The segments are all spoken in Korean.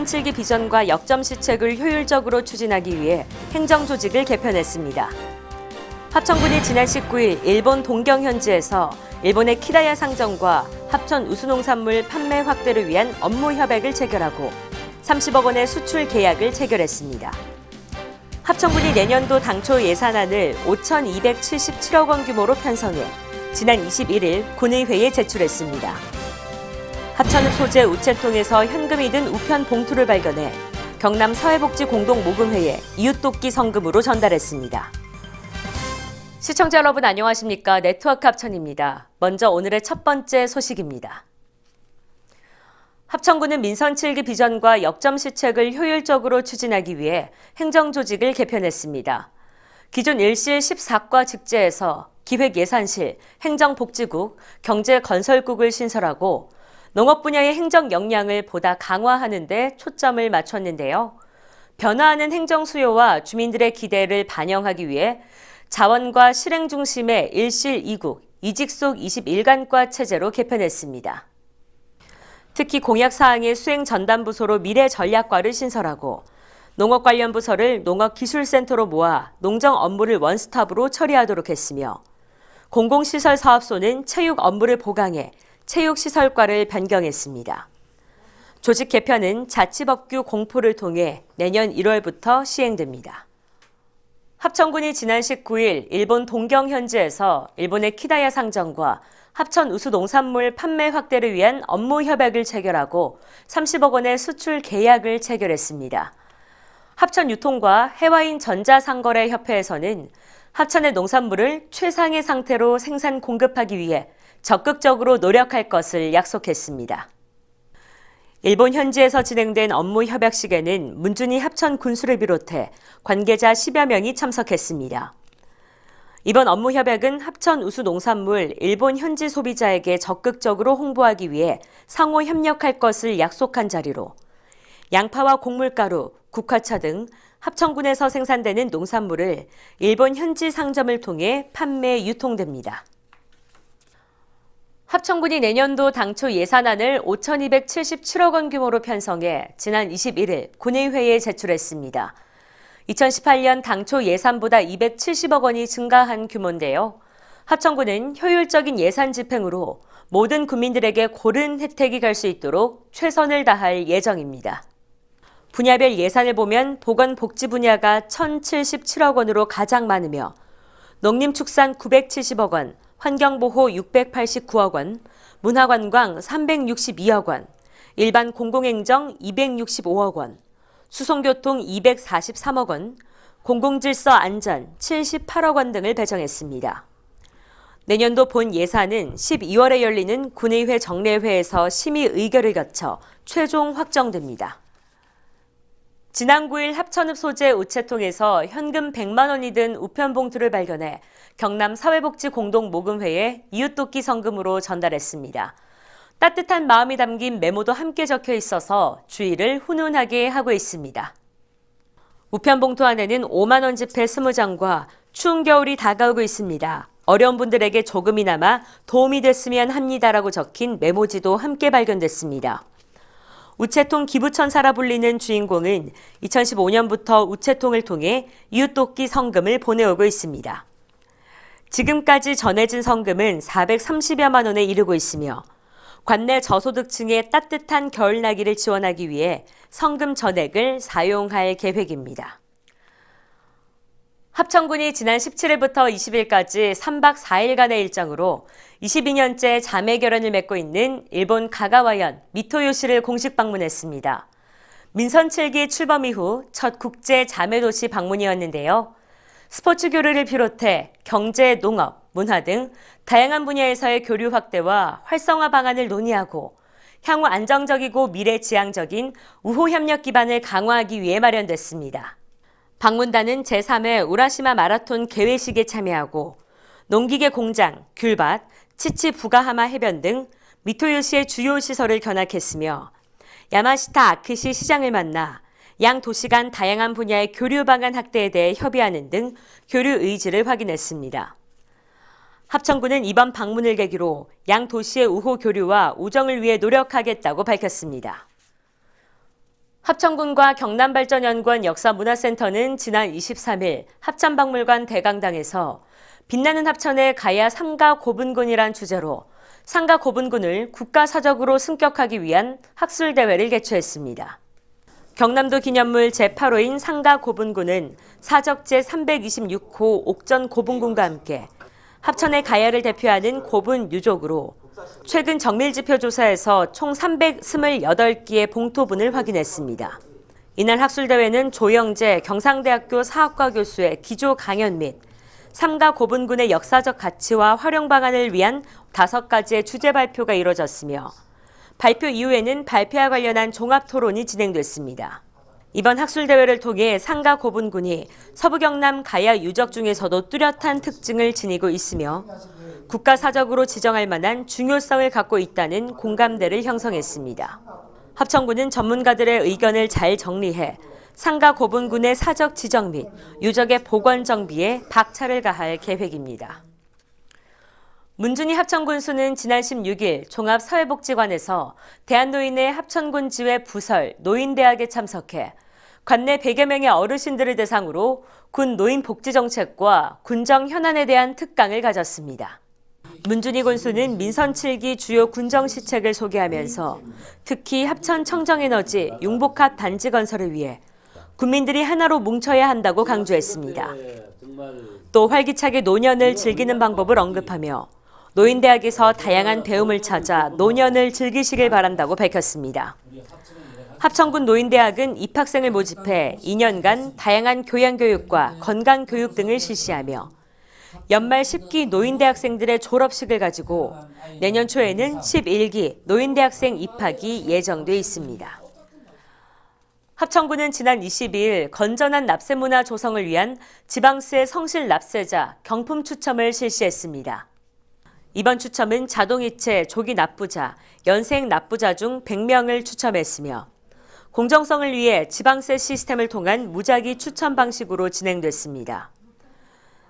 7기 비전과 역점 시책을 효율적으로 추진하기 위해 행정 조직을 개편했습니다. 합천군이 지난 19일 일본 동경 현지에서 일본의 키다야 상점과 합천 우수농산물 판매 확대를 위한 업무 협약을 체결하고 30억 원의 수출 계약을 체결했습니다. 합천군이 내년도 당초 예산안을 5,277억 원 규모로 편성해 지난 21일 군의회에 제출했습니다. 합천읍 소재 우체통에서 현금이 든 우편 봉투를 발견해 경남 사회복지 공동 모금회에 이웃돕기 성금으로 전달했습니다. 시청자 여러분 안녕하십니까? 네트워크 합천입니다. 먼저 오늘의 첫 번째 소식입니다. 합천군은 민선 7기 비전과 역점 시책을 효율적으로 추진하기 위해 행정 조직을 개편했습니다. 기존 1실 14과 직제에서 기획예산실, 행정복지국, 경제건설국을 신설하고 농업 분야의 행정 역량을 보다 강화하는 데 초점을 맞췄는데요. 변화하는 행정 수요와 주민들의 기대를 반영하기 위해 자원과 실행 중심의 1실 2국, 이직속 21간과 체제로 개편했습니다. 특히 공약 사항의 수행 전담 부서로 미래 전략과를 신설하고 농업 관련 부서를 농업기술센터로 모아 농정 업무를 원스톱으로 처리하도록 했으며 공공시설 사업소는 체육 업무를 보강해 체육시설과를 변경했습니다. 조직 개편은 자치법규 공포를 통해 내년 1월부터 시행됩니다. 합천군이 지난 19일 일본 동경 현지에서 일본의 키다야 상점과 합천 우수 농산물 판매 확대를 위한 업무 협약을 체결하고 30억 원의 수출 계약을 체결했습니다. 합천 유통과 해와인 전자상거래 협회에서는 합천의 농산물을 최상의 상태로 생산 공급하기 위해 적극적으로 노력할 것을 약속했습니다. 일본 현지에서 진행된 업무 협약식에는 문준희 합천 군수를 비롯해 관계자 10여 명이 참석했습니다. 이번 업무 협약은 합천 우수 농산물 일본 현지 소비자에게 적극적으로 홍보하기 위해 상호 협력할 것을 약속한 자리로 양파와 곡물가루, 국화차 등 합천군에서 생산되는 농산물을 일본 현지 상점을 통해 판매 유통됩니다. 합천군이 내년도 당초 예산안을 5,277억 원 규모로 편성해 지난 21일 군의회에 제출했습니다. 2018년 당초 예산보다 270억 원이 증가한 규모인데요. 합천군은 효율적인 예산 집행으로 모든 국민들에게 고른 혜택이 갈 수 있도록 최선을 다할 예정입니다. 분야별 예산을 보면 보건복지 분야가 1,077억 원으로 가장 많으며 농림축산 970억 원, 환경보호 689억 원, 문화관광 362억 원, 일반 공공행정 265억 원, 수송교통 243억 원, 공공질서 안전 78억 원 등을 배정했습니다. 내년도 본 예산은 12월에 열리는 군의회 정례회에서 심의 의결을 거쳐 최종 확정됩니다. 지난 9일 합천읍 소재 우체통에서 현금 100만 원이 든 우편 봉투를 발견해 경남 사회복지 공동 모금회에 이웃돕기 성금으로 전달했습니다. 따뜻한 마음이 담긴 메모도 함께 적혀 있어서 주의를 훈훈하게 하고 있습니다. 우편 봉투 안에는 5만 원 지폐 20장과 추운 겨울이 다가오고 있습니다. 어려운 분들에게 조금이나마 도움이 됐으면 합니다라고 적힌 메모지도 함께 발견됐습니다. 우체통 기부천사라 불리는 주인공은 2015년부터 우체통을 통해 이웃돕기 성금을 보내오고 있습니다. 지금까지 전해진 성금은 430여만 원에 이르고 있으며 관내 저소득층의 따뜻한 겨울나기를 지원하기 위해 성금 전액을 사용할 계획입니다. 합천군이 지난 17일부터 20일까지 3박 4일간의 일정으로 22년째 자매 결연을 맺고 있는 일본 가가와현 미토요시를 공식 방문했습니다. 민선 7기 출범 이후 첫 국제 자매 도시 방문이었는데요. 스포츠 교류를 비롯해 경제, 농업, 문화 등 다양한 분야에서의 교류 확대와 활성화 방안을 논의하고 향후 안정적이고 미래 지향적인 우호 협력 기반을 강화하기 위해 마련됐습니다. 방문단은 제3회 우라시마 마라톤 개회식에 참여하고 농기계 공장, 귤밭, 치치 부가하마 해변 등 미토요시의 주요 시설을 견학했으며 야마시타 아크시 시장을 만나 양 도시 간 다양한 분야의 교류 방안 확대에 대해 협의하는 등 교류 의지를 확인했습니다. 합천군은 이번 방문을 계기로 양 도시의 우호 교류와 우정을 위해 노력하겠다고 밝혔습니다. 합천군과 경남발전연구원 역사문화센터는 지난 23일 합천박물관 대강당에서 빛나는 합천의 가야 삼가 고분군이란 주제로 상가 고분군을 국가사적으로 승격하기 위한 학술대회를 개최했습니다. 경남도 기념물 제8호인 상가 고분군은 사적 제 326호 옥전 고분군과 함께 합천의 가야를 대표하는 고분 유족으로 최근 정밀지표 조사에서 총 328개의 봉토분을 확인했습니다. 이날 학술대회는 조영재 경상대학교 사학과 교수의 기조 강연 및 삼가 고분군의 역사적 가치와 활용 방안을 위한 다섯 가지의 주제 발표가 이뤄졌으며 발표 이후에는 발표와 관련한 종합 토론이 진행됐습니다. 이번 학술대회를 통해 상가 고분군이 서부 경남 가야 유적 중에서도 뚜렷한 특징을 지니고 있으며 국가사적으로 지정할 만한 중요성을 갖고 있다는 공감대를 형성했습니다. 합천군은 전문가들의 의견을 잘 정리해 상가 고분군의 사적 지정 및 유적의 복원 정비에 박차를 가할 계획입니다. 문준희 합천군수는 지난 16일 종합사회복지관에서 대한노인의 합천군 지회 부설 노인대학에 참석해 관내 100여 명의 어르신들을 대상으로 군 노인 복지 정책과 군정 현안에 대한 특강을 가졌습니다. 문준희 군수는 민선 7기 주요 군정 시책을 소개하면서 특히 합천 청정에너지 융복합 단지 건설을 위해 국민들이 하나로 뭉쳐야 한다고 강조했습니다. 또 활기차게 노년을 즐기는 방법을 언급하며 노인대학에서 다양한 배움을 찾아 노년을 즐기시길 바란다고 밝혔습니다. 합천군 노인대학은 입학생을 모집해 2년간 다양한 교양교육과 건강교육 등을 실시하며 연말 10기 노인대학생들의 졸업식을 가지고 내년 초에는 11기 노인대학생 입학이 예정돼 있습니다. 합천군은 지난 22일 건전한 납세 문화 조성을 위한 지방세 성실 납세자 경품 추첨을 실시했습니다. 이번 추첨은 자동이체 조기 납부자, 연생 납부자 중 100명을 추첨했으며 공정성을 위해 지방세 시스템을 통한 무작위 추첨 방식으로 진행됐습니다.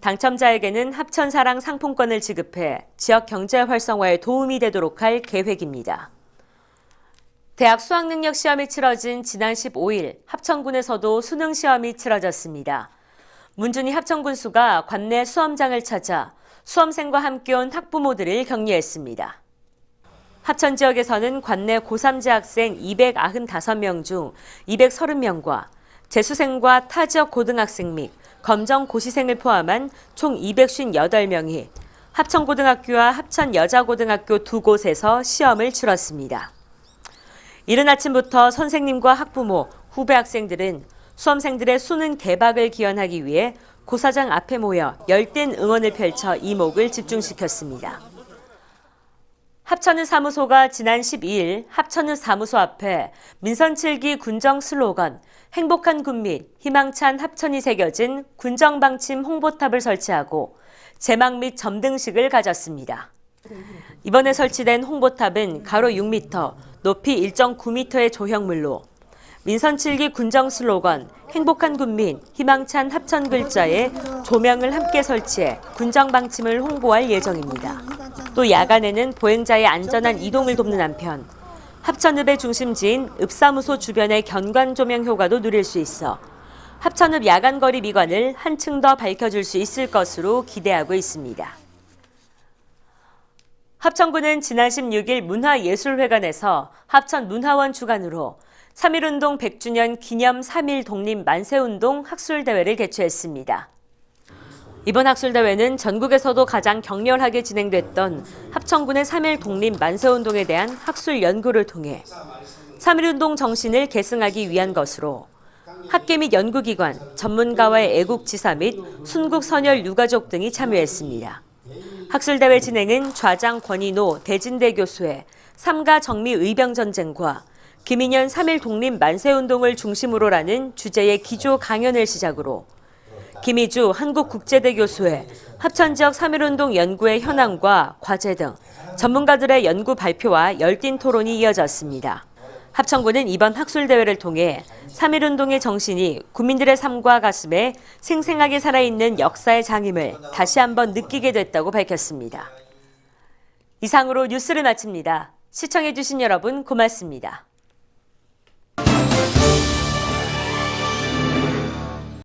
당첨자에게는 합천사랑 상품권을 지급해 지역 경제 활성화에 도움이 되도록 할 계획입니다. 대학 수학능력 시험이 치러진 지난 15일 합천군에서도 수능 시험이 치러졌습니다. 문준희 합천군 수가 관내 수험장을 찾아 수험생과 함께 온 학부모들을 격려했습니다. 합천 지역에서는 관내 고3 재학생 295명 중 230명과 재수생과 타 지역 고등학생 및 검정 고시생을 포함한 총 258명이 합천고등학교와 합천여자고등학교 두 곳에서 시험을 치렀습니다. 이른 아침부터 선생님과 학부모, 후배 학생들은 수험생들의 수능 대박을 기원하기 위해 고사장 앞에 모여 열띤 응원을 펼쳐 이목을 집중시켰습니다. 합천은 사무소가 지난 12일 합천은 사무소 앞에 민선 7기 군정 슬로건 행복한 군민, 희망찬 합천이 새겨진 군정 방침 홍보탑을 설치하고 제막 및 점등식을 가졌습니다. 이번에 설치된 홍보탑은 가로 6m, 높이 1.9m의 조형물로 민선 7기 군정 슬로건 행복한 군민, 희망찬 합천 글자에 조명을 함께 설치해 군정 방침을 홍보할 예정입니다. 또 야간에는 보행자의 안전한 이동을 돕는 한편 합천읍의 중심지인 읍사무소 주변의 견관 조명 효과도 누릴 수 있어 합천읍 야간거리 미관을 한층 더 밝혀줄 수 있을 것으로 기대하고 있습니다. 합천구는 지난 16일 문화예술회관에서 합천 문화원 주관으로 3.1운동 100주년 기념 3.1 독립 만세운동 학술대회를 개최했습니다. 이번 학술대회는 전국에서도 가장 격렬하게 진행됐던 합천군의 3.1 독립 만세운동에 대한 학술 연구를 통해 3.1운동 정신을 계승하기 위한 것으로 학계 및 연구기관, 전문가와의 애국지사 및 순국 선열 유가족 등이 참여했습니다. 학술대회 진행은 좌장 권인호 대진대 교수의 삼가 정미 의병전쟁과 김인현 3.1 독립 만세운동을 중심으로라는 주제의 기조 강연을 시작으로 김희주 한국국제대 교수의 합천지역 3.1운동 연구의 현황과 과제 등 전문가들의 연구 발표와 열띤 토론이 이어졌습니다. 합천구는 이번 학술대회를 통해 3.1운동의 정신이 국민들의 삶과 가슴에 생생하게 살아있는 역사의 장임을 다시 한번 느끼게 됐다고 밝혔습니다. 이상으로 뉴스를 마칩니다. 시청해주신 여러분 고맙습니다.